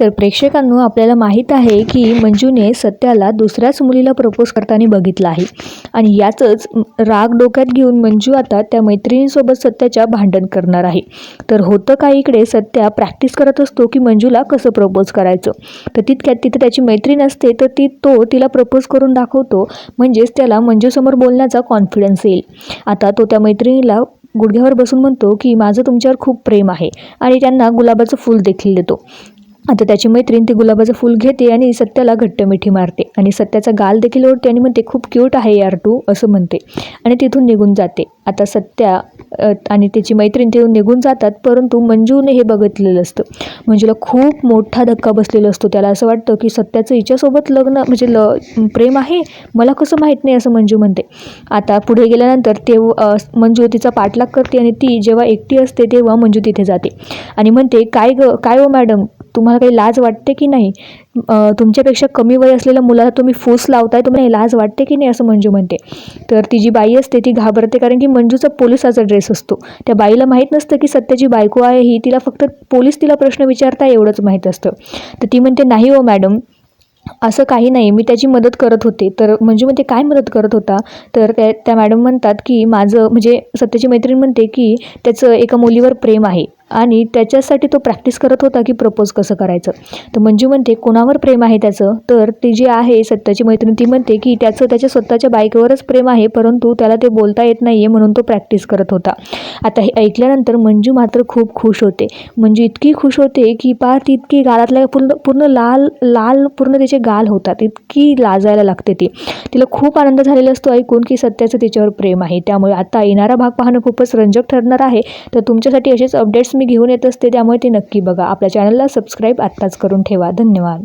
तर प्रेक्षकांनो आपल्याला माहीत आहे की मंजूने सत्याला दुसऱ्याच मुलीला प्रपोज करताना बघितलं आहे. आणि याचंच राग डोक्यात घेऊन मंजू आता त्या मैत्रिणीसोबत सत्याच्या भांडण करणार आहे. तर होतं काय इकडे? सत्या प्रॅक्टिस करत असतो की मंजूला कसं प्रपोज करायचं? तर तितक्यात तिथे त्याची मैत्रीण असते तर ती तो तिला प्रपोज करून दाखवतो. म्हणजेच त्याला मंजूसमोर बोलण्याचा कॉन्फिडन्स येईल. आता तो त्या मैत्रिणीला गुडघ्यावर बसून म्हणतो की माझं तुमच्यावर खूप प्रेम आहे. आणि त्यांना गुलाबाचं फूल देखील देतो. आता त्याची मैत्रीण ती गुलाबाचं फूल घेते आणि सत्याला घट्ट मिठी मारते. आणि सत्याचा गाल देखील ओढते आणि म्हणते खूप क्यूट आहे यार टू असं म्हणते. आणि तिथून निघून जाते. आता सत्या आणि त्याची मैत्रीण तिथून निघून जातात परंतु मंजूने हे बघितलेलं असतं. मंजूला खूप मोठा धक्का बसलेला असतो. त्याला असं वाटतं की सत्याचं हिच्यासोबत लग्न म्हणजे ल प्रेम आहे? मला कसं माहीत नाही असं मंजू म्हणते. आता पुढे गेल्यानंतर तेव्हा मंजू तिचा पाठलाग करते आणि ती जेव्हा एकटी असते तेव्हा मंजू तिथे जाते. आणि म्हणते काय ग काय हो मॅडम? तुम्हाला काही लाज वाटते की नाही? तुमच्यापेक्षा कमी वय असलेल्या मुलाला तुम्ही फूस लावताय तुम्हाला लाज वाटते की नाही असं मंजू म्हणते. तर ती जी बाई असते ती घाबरते कारण की मंजूचा पोलिसाचा ड्रेस असतो. त्या बाईला माहीत नसतं की सत्याची बायको आहे ही तिला फक्त पोलीस तिला प्रश्न विचारताय एवढंच माहीत असतं. तर ती म्हणते नाही हो मॅडम असं काही नाही मी त्याची मदत करत होते. तर मंजू म्हणते काय मदत करत होता? तर त्या त्या मॅडम म्हणतात की माझं म्हणजे सत्याची मैत्रीण म्हणते की त्याचं एका मुलीवर प्रेम आहे. आणि त्याच्यासाठी तो प्रॅक्टिस करत होता की प्रपोज कसं करायचं. तर मंजू म्हणते कोणावर प्रेम आहे त्याचं? तर ती जी आहे सत्याची मैत्रीण ती म्हणते की त्याचं त्याच्या स्वतःच्या बाईकवरच प्रेम आहे परंतु त्याला ते बोलता येत नाही आहे म्हणून तो प्रॅक्टिस करत होता. आता हे ऐकल्यानंतर मंजू मात्र खूप खुश होते. मंजू इतकी खुश होते की पार ती इतकी गालातल्या पूर्ण पूर्ण लाल लाल पूर्ण त्याचे गाल होतात इतकी लाजायला लागते ती. तिला खूप आनंद झालेला असतो ऐकून की सत्याचं तिच्यावर प्रेम आहे. त्यामुळे आता येणारा भाग पाहणं खूपच रंजक ठरणार आहे. तर तुमच्यासाठी असेच अपडेट्स मी घेऊन येत असते त्यामुळे ते नक्की बघा. आपल्या चॅनलला सबस्क्राईब आत्ताच करून ठेवा. धन्यवाद.